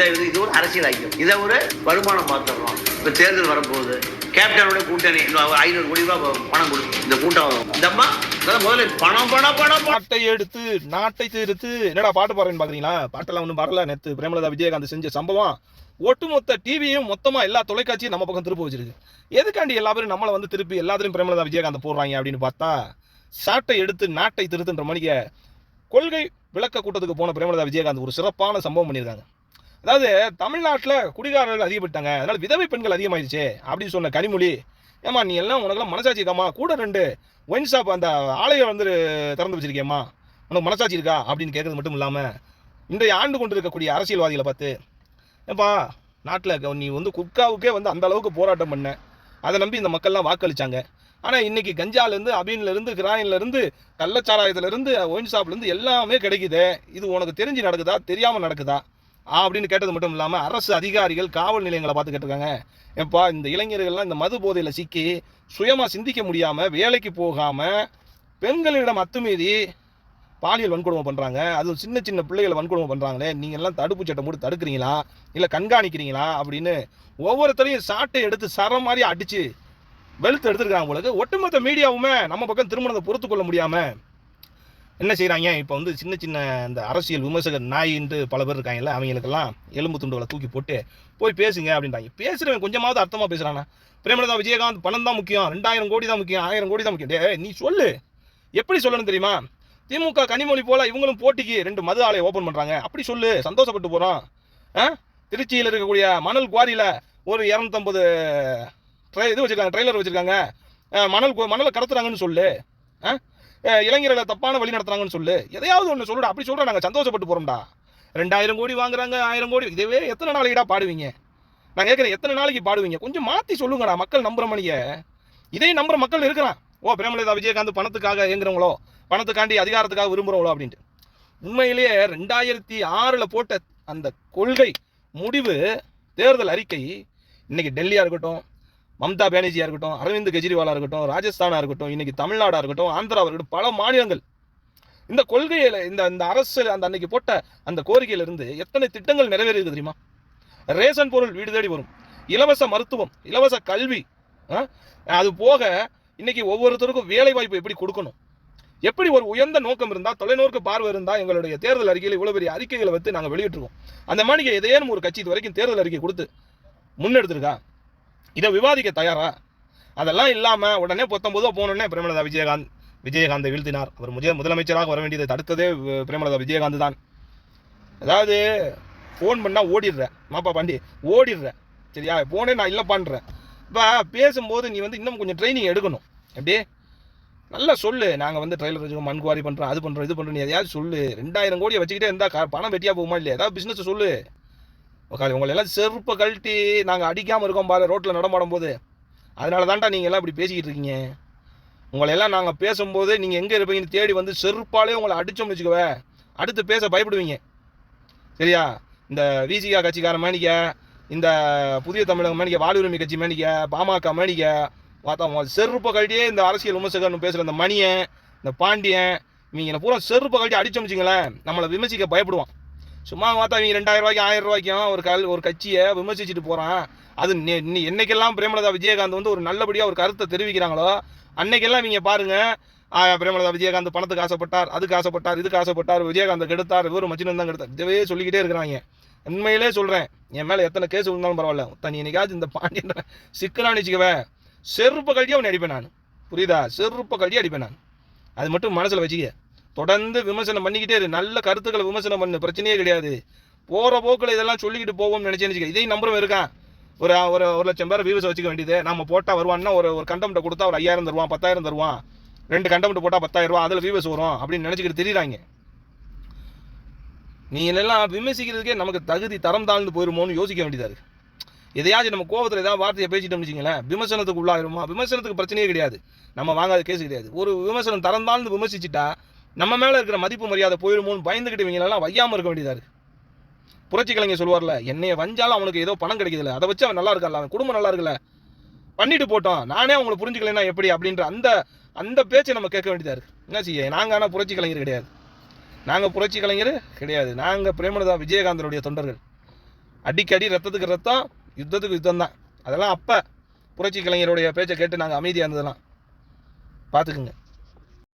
இதை இது இது ஒரு அரசியல் ஐக்கியம். இதை ஒரு வருமானம் பார்த்துடுறோம் இப்போ தேர்தல் வரப்போகுது கேப்டனோட கூட்டணி இன்னும் ஐநூறு கோடி ரூபாய் பணம் கொடுக்கும் இந்த கூட்டம் இந்தம்மா முதல்ல பணம் பணம் பணம் நாட்டை எடுத்து நாட்டை தீர்த்து. என்னடா பாட்டு பாடுறேன்னு பாக்குறீங்களா? பாட்டெல்லாம் ஒன்றும் வரல நேற்று பிரேமலதா விஜயகாந்த் செஞ்ச சம்பவம். ஒட்டுமொத்த டிவியும் மொத்தமா எல்லா தொலைக்காட்சியும் நம்ம பக்கம் திருப்பி வச்சிருக்கு. எதுக்காண்டி எல்லா பேரும் நம்மளை வந்து திருப்பி எல்லாத்துலயும் பிரேமலதா விஜயகாந்த் போடுறாங்க அப்படின்னு பார்த்தா சாட்டை எடுத்து நாட்டை திருத்துன்ற மணிக்க கொள்கை விளக்க கூட்டத்துக்கு போன பிரேமலதா விஜயகாந்த் ஒரு சிறப்பான சம்பவம் பண்ணியிருக்காங்க. அதாவது தமிழ்நாட்டில் குடிகாரர்கள் அதிகப்பட்டாங்க அதனால் விதவை பெண்கள் அதிகமாயிருச்சே அப்படின்னு சொன்ன கனிமொழி. ஏமா நீ எல்லாம் உனக்கெல்லாம் மனசாட்சி இருக்காமா கூட ரெண்டு ஒயின் ஷாப் அந்த ஆலையை வந்து திறந்து வச்சிருக்கேம்மா உனக்கு மனசாட்சி இருக்கா? அப்படின்னு கேட்கறது மட்டும் இல்லாமல் இன்றைய ஆண்டு கொண்டு இருக்கக்கூடிய அரசியல்வாதிகளை பார்த்து ஏப்பா நாட்டில் நீ வந்து குட்காவுக்கே வந்து அந்த அளவுக்கு போராட்டம் பண்ண. அதை நம்பி இந்த மக்கள்லாம் வாக்களிச்சாங்க. ஆனால் இன்னைக்கு கஞ்சாலேருந்து அபீன்லேருந்து கிராயின்லேருந்து கள்ளச்சாராயத்துலேருந்து ஒயின் ஷாப்லேருந்து எல்லாமே கிடைக்குது. இது உனக்கு தெரிஞ்சு நடக்குதா? தெரியாமல் நடக்குதா? அப்படின்னு கேட்டது மட்டும் இல்லாமல் அரசு அதிகாரிகள் காவல் நிலையங்களை பார்த்து கேட்டிருக்காங்க. ஏப்பா இந்த இளைஞர்கள்லாம் இந்த மது போதையில் சிக்கி சுயமாக சிந்திக்க முடியாமல் வேலைக்கு போகாமல் பெண்களிடம் அத்துமீறி பாலியல் வன்கொடுமை பண்ணுறாங்க அது சின்ன சின்ன பிள்ளைகளை வன்கொடுமை பண்ணுறாங்களே நீங்கள் எல்லாம் தடுப்பு சட்டம் போட்டு தடுக்கிறீங்களா? இல்லை கண்காணிக்கிறீங்களா? அப்படின்னு ஒவ்வொருத்தரையும் சாட்டை எடுத்து சரம் மாதிரி அடித்து வெளுத்து எடுத்துருக்காங்க உங்களுக்கு ஒட்டுமொத்த மீடியாவுமே நம்ம பக்கம் திருமணத்தை பொறுத்து கொள்ள முடியாமல் என்ன செய்கிறாங்க இப்போ வந்து சின்ன சின்ன இந்த அரசியல் விமர்சகர் நாயின்ட்டு பல பேர் இருக்காங்கல்ல அவங்களுக்கெல்லாம் எலும்பு துண்டுகளை தூக்கி போட்டு போய் பேசுங்க அப்படின்றாங்க. பேசுகிறவன் கொஞ்சமாவது அர்த்தமாக பேசுகிறானா பிரேமலதா விஜயகாந்த் பணம் தான் முக்கியம் ரெண்டாயிரம் கோடி தான் முக்கியம் ஆயிரம் கோடி தான் முக்கியம். டே நீ சொல்லு. எப்படி சொல்லணும் தெரியுமா? திமுக கனிமொழி போல இவங்களும் போட்டிக்கு ரெண்டு மது ஆலையை ஓப்பன் பண்ணுறாங்க அப்படி சொல்லு சந்தோஷப்பட்டு போகிறோம் ஆ? திருச்சியில் இருக்கக்கூடிய மணல் குவாரியில் ஒரு இரநூத்தம்பது ட்ரை இது வச்சுருக்காங்க ட்ரெய்லர் வச்சுருக்காங்க. மணல் கு- மணலை கடத்துறாங்கன்னு சொல்லு. ஆ? இளைஞர்களை தப்பான வழி நடத்துறாங்கன்னு சொல்லு. எதையாவது ஒன்று சொல்லுடா அப்படி சொல்கிறா நாங்கள் சந்தோஷப்பட்டு போகிறோம்டா ரெண்டாயிரம் கோடி வாங்குறாங்க ஆயிரம் கோடி. இதுவே எத்தனை நாளைக்குடா பாடுவீங்க? நான் கேட்குறேன் எத்தனை நாளைக்கு பாடுவீங்க? கொஞ்சம் மாற்றி சொல்லுங்கடா மக்கள் நம்புற மணிய. இதே நம்புற மக்கள் இருக்கிறான். ஓ பிரேமலதா விஜயகாந்த் பணத்துக்காக இயங்குறவங்களோ பணத்துக்காண்டி அதிகாரத்துக்காக விரும்புகிறவங்களோ அப்படின்ட்டு. உண்மையிலேயே ரெண்டாயிரத்தி ஆறில் போட்ட அந்த கொள்கை முடிவு தேர்தல் அறிக்கை இன்னைக்கு டெல்லியாக இருக்கட்டும் மம்தா பானர்ஜியாக இருக்கட்டும் அரவிந்த் கெஜ்ரிவாலாக இருக்கட்டும் ராஜஸ்தானாக இருக்கட்டும் இன்னைக்கு தமிழ்நாடாக இருக்கட்டும் ஆந்திராவாக இருக்கட்டும் பல மாநிலங்கள். இந்த கொள்கையில் இந்த இந்த அரசு அந்த அன்னைக்கு போட்ட அந்த கோரிக்கையிலிருந்து எத்தனை திட்டங்கள் நிறைவேறியிருக்கு தெரியுமா? ரேஷன் பொருள் வீடு தேடி வரும். இலவச மருத்துவம் இலவச கல்வி ஆ? அது போக இன்னைக்கு ஒவ்வொருத்தருக்கும் வேலை வாய்ப்பு எப்படி கொடுக்கணும்? எப்படி ஒரு உயர்ந்த நோக்கம் இருந்தால் தொலைநோக்கு பார்வை இருந்தால் எங்களுடைய தேர்தல் அறிக்கையில் இவ்வளோ பெரிய அறிக்கைகளை வந்து நாங்கள் வெளியிட்டிருக்கோம். அந்த மாதிரி ஏதேனும் ஒரு கட்சி இது வரைக்கும் தேர்தல் அறிக்கை கொடுத்து முன்னெடுத்திருக்கா? இதை விவாதிக்க தயாரா? அதெல்லாம் இல்லாமல் உடனே பத்தொன்பதோ போனோடனே பிரேமலதா விஜயகாந்த் விஜயகாந்தை வீழ்த்தினார். அவர் முஜ முதலமைச்சராக வர வேண்டியதை தடுத்ததே பிரேமலதா விஜயகாந்த் தான். அதாவது ஃபோன் பண்ணால் ஓடிடுறேன் மாப்பா பாண்டி ஓடிடுறேன் சரியா? போனே நான் இல்லை பண்ணுறேன் இப்போ பேசும்போது நீ வந்து இன்னும் கொஞ்சம் ட்ரைனிங் எடுக்கணும். எப்படி? நல்லா சொல்லு. நாங்கள் வந்து ட்ரைலர் வச்சுக்கோம் மண் குவாரி பண்ணுறோம் அது பண்ணுறோம் இது பண்ணுறோம் நீ எதையாவது சொல்லு. ரெண்டாயிரம் கோடியை வச்சுக்கிட்டே இருந்தால் க- பணம் வெட்டியாக போகுமா இல்லையா? ஏதாவது பிஸ்னஸ் சொல்லு. உட்காந்து உங்களை எல்லாம் செருப்பை கழட்டி நாங்கள் அடிக்காமல் இருக்கோம் பாரு ரோட்டில் நடமாடும் போது அதனால தான்டா நீங்கள் எல்லாம் இப்படி பேசிக்கிட்டு இருக்கீங்க. உங்களை எல்லாம் நாங்கள் பேசும்போது நீங்கள் எங்கே இருப்பீங்கன்னு தேடி வந்து செருப்பாலே உங்களை அடித்தோம்னு வச்சுக்கவே. அடுத்து பேச பயப்படுவீங்க. சரியா? இந்த விசிகா கட்சிக்கார மேனிக்க இந்த புதிய தமிழக மேனிக்க வாழ்வுரிமை கட்சி மேனிக்க பாமக மேனிக்க பார்த்தா உங்க செருப்பை கழட்டியே இந்த அரசியல் விமர்சகர்னு பேசுகிற இந்த மணியன் இந்த பாண்டியன் இவங்க பூரா செருப்பை கழட்டி அடிச்சோம்ச்சிங்களேன் நம்மளை விமர்சிக்க பயப்படுவான். சும்மா பார்த்தா இவங்க ரெண்டாயிரம் ரூபாய்க்கு ஆயிரம் ரூபாய்க்கும் ஒரு கல் ஒரு கட்சியை விமர்சிச்சுட்டு போகிறான் அது என்னைக்கெல்லாம் பிரேமலதா விஜயகாந்த் வந்து ஒரு நல்லபடியாக ஒரு கருத்தை தெரிவிக்கிறாங்களோ அன்னைக்கெல்லாம் இவங்க பாருங்க ஆ, பிரேமலதா விஜயகாந்த் பணத்துக்கு ஆசைப்பட்டார் அதுக்கு ஆசைப்பட்டார் இதுக்கு ஆசைப்பட்டார் விஜயகாந்த் கெடுத்தார் இவர் மச்சினம் தான் கெடுத்தார். இதுவே சொல்லிக்கிட்டே இருக்கிறாங்க. உண்மையிலே சொல்கிறேன் என் மேலே எத்தனை கேஸ் விழுந்தாலும் பரவாயில்ல. தனி என்னைக்காச்சும் இந்த பாண்டியன் சிக்கனான்னு வச்சுக்கவே செருப்பு கழட்டி அவனை அடிப்பேன் நான். புரியுதா? செருப்பு கழட்டி அடிப்பேன் நான். அது மட்டும் மனசில் வச்சுக்க. தொடர்ந்து விமர்சனம் பண்ணிக்கிட்டே இரு. நல்ல கருத்துக்களை விமர்சனம் பண்ணு. பிரச்சனையே கிடையாது. போகிற போக்கில் இதெல்லாம் சொல்லிக்கிட்டு போவோம்னு நினச்சேன்னு இதையும் நம்புறவன் இருக்கான். ஒரு ஒரு ஒரு லட்சம் பேர் வியூஸ் வச்சுக்க வேண்டியது. நம்ம போட்டால் வருவான்னா ஒரு ஒரு கண்டம்ட்ட கொடுத்தா ஒரு ஐயாயிரம் தருவான் பத்தாயிரம் தருவான். ரெண்டு கண்டம்ட்டு போட்டால் பத்தாயிரம் ரூபா அதில் வியூஸ் வரும் அப்படின்னு நினச்சிக்கிட்டு தெரியுறாங்க. நீ எல்லாம் விமர்சிக்கிறதுக்கே நமக்கு தகுதி தரம் தாழ்ந்து போயிருமோன்னு யோசிக்க வேண்டியதாக இருக்குது எதையாச்சும் நம்ம கோபத்தில் ஏதாவது வார்த்தையை பேசிட்டோம்னு வச்சிங்களேன் விமர்சனத்துக்கு உள்ளாயிருமா? விமர்சனத்துக்கு பிரச்சனையே கிடையாது. நம்ம வாங்காத கேஸ் கிடையாது. ஒரு விமர்சனம் தரம் தாழ்ந்து விமர்சிச்சுட்டா நம்ம மேலே இருக்கிற மதிப்பு மரியாதை போயிடுமோன்னு பயந்துக்கிட்டு இவங்களெல்லாம் வையாமல் இருக்க வேண்டியதாக இருக்குது புரட்சி கலைஞர் சொல்லுவார்ல என்னைய வஞ்சாலும் அவனுக்கு ஏதோ பணம் கிடைக்குதுல்ல அதை வச்சு அவன் நல்லா இருக்கல அவன் குடும்பம் நல்லா இருக்குல்ல பண்ணிட்டு போட்டோம் நானே அவங்களை புரிஞ்சுக்கலைன்னா எப்படி? அப்படின்ற அந்த அந்த பேச்சை நம்ம கேட்க வேண்டியதாக இருக்குது என்ன செய்ய நாங்கள் ஆனால் புரட்சி கலைஞர் கிடையாது. நாங்கள் புரட்சி கலைஞர் கிடையாது. நாங்கள் பிரேமலதா விஜயகாந்தனுடைய தொண்டர்கள். அடிக்கடி ரத்தத்துக்கு ரத்தம் யுத்தத்துக்கு யுத்தம் தான் அதெல்லாம் அப்போ புரட்சி கலைஞருடைய பேச்சை கேட்டு நாங்கள் அமைதியாக இருந்ததெல்லாம். பார்த்துக்குங்க.